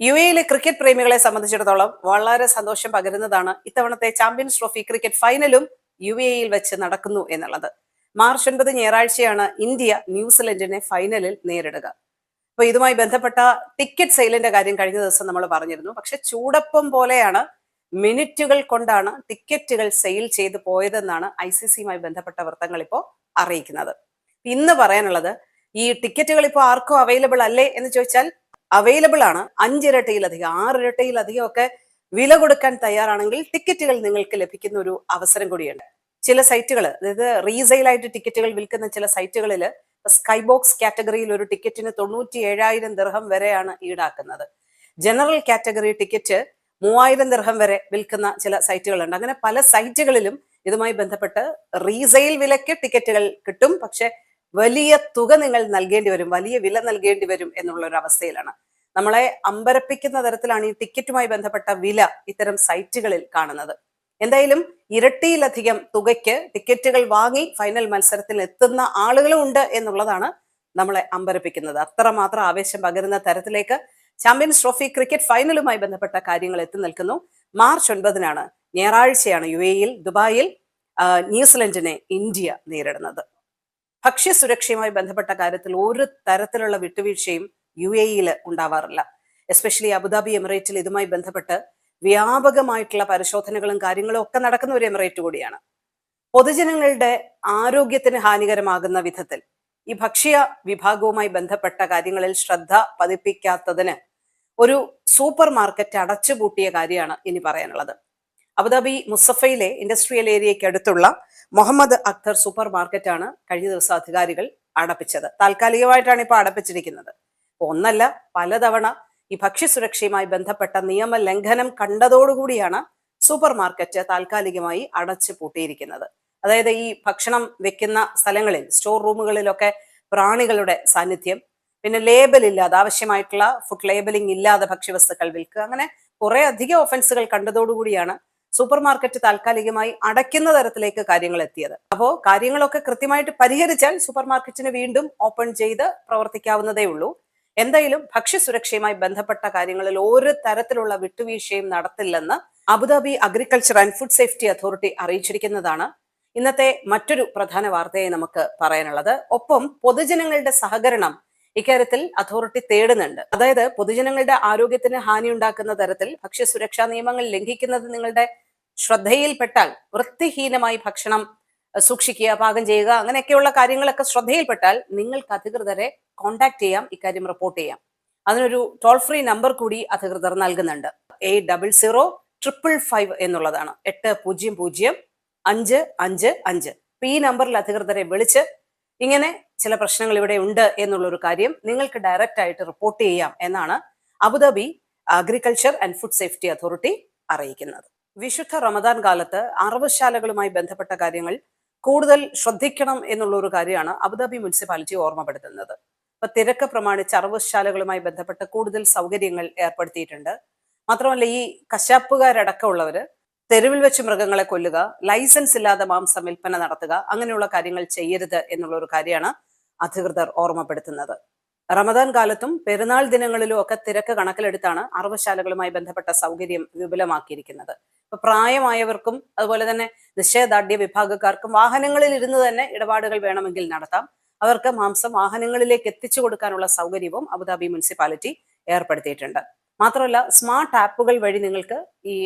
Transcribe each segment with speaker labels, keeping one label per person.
Speaker 1: U എയിലെ cricket പ്രേമികളെ സംബന്ധിച്ചിടത്തോളം വളരെ സന്തോഷം പകരുന്നതാണ് ഇത്തവണത്തെ ചാമ്പ്യൻസ് ട്രോഫി ക്രിക്കറ്റ് ഫൈനലും യു എയിൽ വെച്ച് നടക്കുന്നു എന്നുള്ളത്. മാർച്ച് ഒൻപത് ഞായറാഴ്ചയാണ് ഇന്ത്യ ന്യൂസിലൻഡിനെ ഫൈനലിൽ നേരിടുക. അപ്പൊ ഇതുമായി ബന്ധപ്പെട്ട ടിക്കറ്റ് സെയിലിന്റെ കാര്യം കഴിഞ്ഞ ദിവസം നമ്മൾ പറഞ്ഞിരുന്നു. പക്ഷെ ചൂടപ്പം പോലെയാണ് മിനിറ്റുകൾ കൊണ്ടാണ് ടിക്കറ്റുകൾ സെയിൽ ചെയ്തു പോയതെന്നാണ് ഐ സി സിയുമായി ബന്ധപ്പെട്ട വൃത്തങ്ങൾ ഇപ്പോൾ അറിയിക്കുന്നത്. ഇന്ന് പറയാനുള്ളത് ഈ ടിക്കറ്റുകൾ ഇപ്പോൾ ആർക്കും അവൈലബിൾ അല്ലേ എന്ന് ചോദിച്ചാൽ അവൈലബിൾ ആണ്. അഞ്ചിരട്ടിയിലധികം ആറിരട്ടിയിലധികം ഒക്കെ വില കൊടുക്കാൻ തയ്യാറാണെങ്കിൽ ടിക്കറ്റുകൾ നിങ്ങൾക്ക് ലഭിക്കുന്ന ഒരു അവസരം കൂടിയുണ്ട്. ചില സൈറ്റുകൾ അതായത് റീസെയിൽ ആയിട്ട് ടിക്കറ്റുകൾ വിൽക്കുന്ന ചില സൈറ്റുകളിൽ സ്കൈ ബോക്സ് കാറ്റഗറിയിൽ ഒരു ടിക്കറ്റിന് തൊണ്ണൂറ്റി ഏഴായിരം ദിർഹം വരെയാണ് ഈടാക്കുന്നത്. ജനറൽ കാറ്റഗറി ടിക്കറ്റ് മൂവായിരം ദിർഹം വരെ വിൽക്കുന്ന ചില സൈറ്റുകളുണ്ട്. അങ്ങനെ പല സൈറ്റുകളിലും ഇതുമായി ബന്ധപ്പെട്ട് റീസെയിൽ വിലയ്ക്ക് ടിക്കറ്റുകൾ കിട്ടും. പക്ഷെ വലിയ തുക നിങ്ങൾ നൽകേണ്ടി വരും വലിയ വില നൽകേണ്ടി വരും എന്നുള്ള ഒരു അവസ്ഥയിലാണ്. നമ്മളെ അമ്പരപ്പിക്കുന്ന തരത്തിലാണ് ഈ ടിക്കറ്റുമായി ബന്ധപ്പെട്ട വില ഇത്തരം സൈറ്റുകളിൽ കാണുന്നത്. എന്തായാലും ഇരട്ടിയിലധികം തുകയ്ക്ക് ടിക്കറ്റുകൾ വാങ്ങി ഫൈനൽ മത്സരത്തിൽ എത്തുന്ന ആളുകളും ഉണ്ട് എന്നുള്ളതാണ് നമ്മളെ അമ്പരപ്പിക്കുന്നത്. അത്രമാത്രം ആവേശം പകരുന്ന തരത്തിലേക്ക് ചാമ്പ്യൻസ് ട്രോഫി ക്രിക്കറ്റ് ഫൈനലുമായി ബന്ധപ്പെട്ട കാര്യങ്ങൾ എത്തി നിൽക്കുന്നു. മാർച്ച് ഒൻപതിനാണ് ഞായറാഴ്ചയാണ് യു എയിൽ ദുബായിൽ ന്യൂസിലൻഡിനെ ഇന്ത്യ നേരിടുന്നത്. ഭക്ഷ്യസുരക്ഷയുമായി ബന്ധപ്പെട്ട കാര്യത്തിൽ ഒരു തരത്തിലുള്ള വിട്ടുവീഴ്ചയും യു എ ഇയിൽ ഉണ്ടാവാറില്ല. എസ്പെഷ്യലി അബുദാബി എമിറേറ്റിൽ ഇതുമായി ബന്ധപ്പെട്ട് വ്യാപകമായിട്ടുള്ള പരിശോധനകളും കാര്യങ്ങളും ഒക്കെ നടക്കുന്ന ഒരു എമിറേറ്റ് കൂടിയാണ്. പൊതുജനങ്ങളുടെ ആരോഗ്യത്തിന് ഹാനികരമാകുന്ന വിധത്തിൽ ഈ ഭക്ഷ്യ വിഭാഗവുമായി ബന്ധപ്പെട്ട കാര്യങ്ങളിൽ ശ്രദ്ധ പതിപ്പിക്കാത്തതിന് ഒരു സൂപ്പർ മാർക്കറ്റ് അടച്ചുപൂട്ടിയ കാര്യമാണ് ഇനി പറയാനുള്ളത്. അബുദാബി മുസഫയിലെ ഇൻഡസ്ട്രിയൽ ഏരിയയ്ക്ക് അടുത്തുള്ള മുഹമ്മദ് അക്തർ സൂപ്പർ മാർക്കറ്റാണ് കഴിഞ്ഞ ദിവസം അധികാരികൾ അടപ്പിച്ചത്. താൽക്കാലികമായിട്ടാണ് ഇപ്പോൾ അടപ്പിച്ചിരിക്കുന്നത്. ഒന്നല്ല പലതവണ ഈ ഭക്ഷ്യസുരക്ഷയുമായി ബന്ധപ്പെട്ട നിയമ ലംഘനം കണ്ടതോടുകൂടിയാണ് സൂപ്പർ മാർക്കറ്റ് താൽക്കാലികമായി അടച്ചു പൂട്ടിയിരിക്കുന്നത്. അതായത് ഈ ഭക്ഷണം വെക്കുന്ന സ്ഥലങ്ങളിൽ സ്റ്റോർ റൂമുകളിലൊക്കെ പ്രാണികളുടെ സാന്നിധ്യം പിന്നെ ലേബൽ ഇല്ലാതെ ആവശ്യമായിട്ടുള്ള ഫുഡ് ലേബലിംഗ് ഇല്ലാതെ ഭക്ഷ്യവസ്തുക്കൾ വിൽക്കുക അങ്ങനെ കുറെ അധികം ഒഫൻസുകൾ കണ്ടതോടുകൂടിയാണ് സൂപ്പർ മാർക്കറ്റ് താൽക്കാലികമായി അടയ്ക്കുന്ന തരത്തിലേക്ക് കാര്യങ്ങൾ എത്തിയത്. അപ്പോൾ കാര്യങ്ങളൊക്കെ കൃത്യമായിട്ട് പരിഹരിച്ചാൽ സൂപ്പർ മാർക്കറ്റിന് വീണ്ടും ഓപ്പൺ ചെയ്ത് പ്രവർത്തിക്കാവുന്നതേ ഉള്ളൂ. എന്തായാലും ഭക്ഷ്യസുരക്ഷയുമായി ബന്ധപ്പെട്ട കാര്യങ്ങളിൽ ഒരു തരത്തിലുള്ള വിട്ടുവീഴ്ചയും നടത്തില്ലെന്ന് Abu Dhabi agriculture and food safety authority അറിയിച്ചിരിക്കുന്നതാണ്. ഇന്നത്തെ മറ്റൊരു പ്രധാന വാർത്തയെ നമുക്ക് പറയാനുള്ളത്. ഒപ്പം പൊതുജനങ്ങളുടെ സഹകരണം ഇക്കാര്യത്തിൽ അതോറിറ്റി തേടുന്നുണ്ട്. അതായത് പൊതുജനങ്ങളുടെ ആരോഗ്യത്തിന് ഹാനിയുണ്ടാക്കുന്ന തരത്തിൽ ഭക്ഷ്യസുരക്ഷാ നിയമങ്ങൾ ലംഘിക്കുന്നത് നിങ്ങളുടെ ശ്രദ്ധയിൽപ്പെട്ടാൽ വൃത്തിഹീനമായി ഭക്ഷണം സൂക്ഷിക്കുക പാകം ചെയ്യുക അങ്ങനെയൊക്കെയുള്ള കാര്യങ്ങളൊക്കെ ശ്രദ്ധയിൽപ്പെട്ടാൽ നിങ്ങൾക്ക് അധികൃതരെ കോൺടാക്ട് ചെയ്യാം ഇക്കാര്യം റിപ്പോർട്ട് ചെയ്യാം. അതിനൊരു ടോൾ ഫ്രീ നമ്പർ കൂടി അധികൃതർ നൽകുന്നുണ്ട്. Eight double zero triple five എന്നുള്ളതാണ്. എട്ട് പൂജ്യം പൂജ്യം അഞ്ച് അഞ്ച് അഞ്ച്. ഈ നമ്പറിൽ അധികൃതരെ വിളിച്ച് ഇങ്ങനെ ചില പ്രശ്നങ്ങൾ ഇവിടെ ഉണ്ട് എന്നുള്ളൊരു കാര്യം നിങ്ങൾക്ക് ഡയറക്റ്റ് ആയിട്ട് റിപ്പോർട്ട് ചെയ്യാം എന്നാണ് Abu Dhabi agriculture and food safety authority അറിയിക്കുന്നത്. വിശുദ്ധ റമദാൻ കാലത്ത് അറവശാലകളുമായി ബന്ധപ്പെട്ട കാര്യങ്ങൾ കൂടുതൽ ശ്രദ്ധിക്കണം എന്നുള്ള ഒരു കാര്യമാണ് അബുദാബി മുനിസിപ്പാലിറ്റി ഓർമ്മപ്പെടുത്തുന്നത്. ഇപ്പൊ തിരക്ക് പ്രമാണിച്ച് അറവശാലകളുമായി ബന്ധപ്പെട്ട് കൂടുതൽ സൗകര്യങ്ങൾ ഏർപ്പെടുത്തിയിട്ടുണ്ട്. മാത്രമല്ല ഈ കശാപ്പുകാരടക്കമുള്ളവര് തെരുവിൽ വെച്ച് മൃഗങ്ങളെ കൊല്ലുക ലൈസൻസ് ഇല്ലാതെ മാംസം വിൽപ്പന നടത്തുക അങ്ങനെയുള്ള കാര്യങ്ങൾ ചെയ്യരുത് എന്നുള്ള ഒരു കാര്യമാണ് അധികൃതർ ഓർമ്മപ്പെടുത്തുന്നത്. റമദാൻ കാലത്തും പെരുന്നാൾ ദിനങ്ങളിലും ഒക്കെ തിരക്ക് കണക്കിലെടുത്താണ് അറവശാലകളുമായി ബന്ധപ്പെട്ട സൗകര്യം വിപുലമാക്കിയിരിക്കുന്നത്. ഇപ്പൊ പ്രായമായവർക്കും അതുപോലെ തന്നെ നിശ്ചയദാർഢ്യ വിഭാഗക്കാർക്കും വാഹനങ്ങളിൽ ഇരുന്ന് തന്നെ ഇടപാടുകൾ വേണമെങ്കിൽ നടത്താം. അവർക്ക് മാംസം വാഹനങ്ങളിലേക്ക് എത്തിച്ചു കൊടുക്കാനുള്ള സൗകര്യവും അബുദാബി മുനിസിപ്പാലിറ്റി ഏർപ്പെടുത്തിയിട്ടുണ്ട്. മാത്രമല്ല സ്മാർട്ട് ആപ്പുകൾ വഴി നിങ്ങൾക്ക് ഈ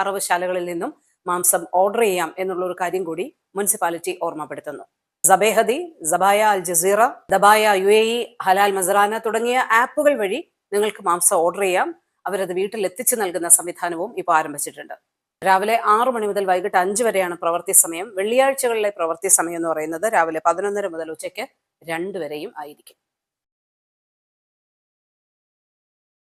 Speaker 1: അറവശാലകളിൽ നിന്നും മാംസം ഓർഡർ ചെയ്യാം എന്നുള്ള ഒരു കാര്യം കൂടി മുനിസിപ്പാലിറ്റി ഓർമ്മപ്പെടുത്തുന്നു. സബേഹദി സബായ അൽ ജസീറ ദബായ യു എ ഇ ഹലാൽ മസറാന തുടങ്ങിയ ആപ്പുകൾ വഴി നിങ്ങൾക്ക് മാംസം ഓർഡർ ചെയ്യാം. അവരത് വീട്ടിൽ എത്തിച്ചു നൽകുന്ന സംവിധാനവും ഇപ്പോൾ ആരംഭിച്ചിട്ടുണ്ട്. രാവിലെ ആറു മണി മുതൽ വൈകിട്ട് അഞ്ച് വരെയാണ് പ്രവൃത്തി സമയം. വെള്ളിയാഴ്ചകളിലെ പ്രവൃത്തി സമയം എന്ന് പറയുന്നത് രാവിലെ പതിനൊന്നര മുതൽ ഉച്ചയ്ക്ക് രണ്ട് വരെയും ആയിരിക്കും.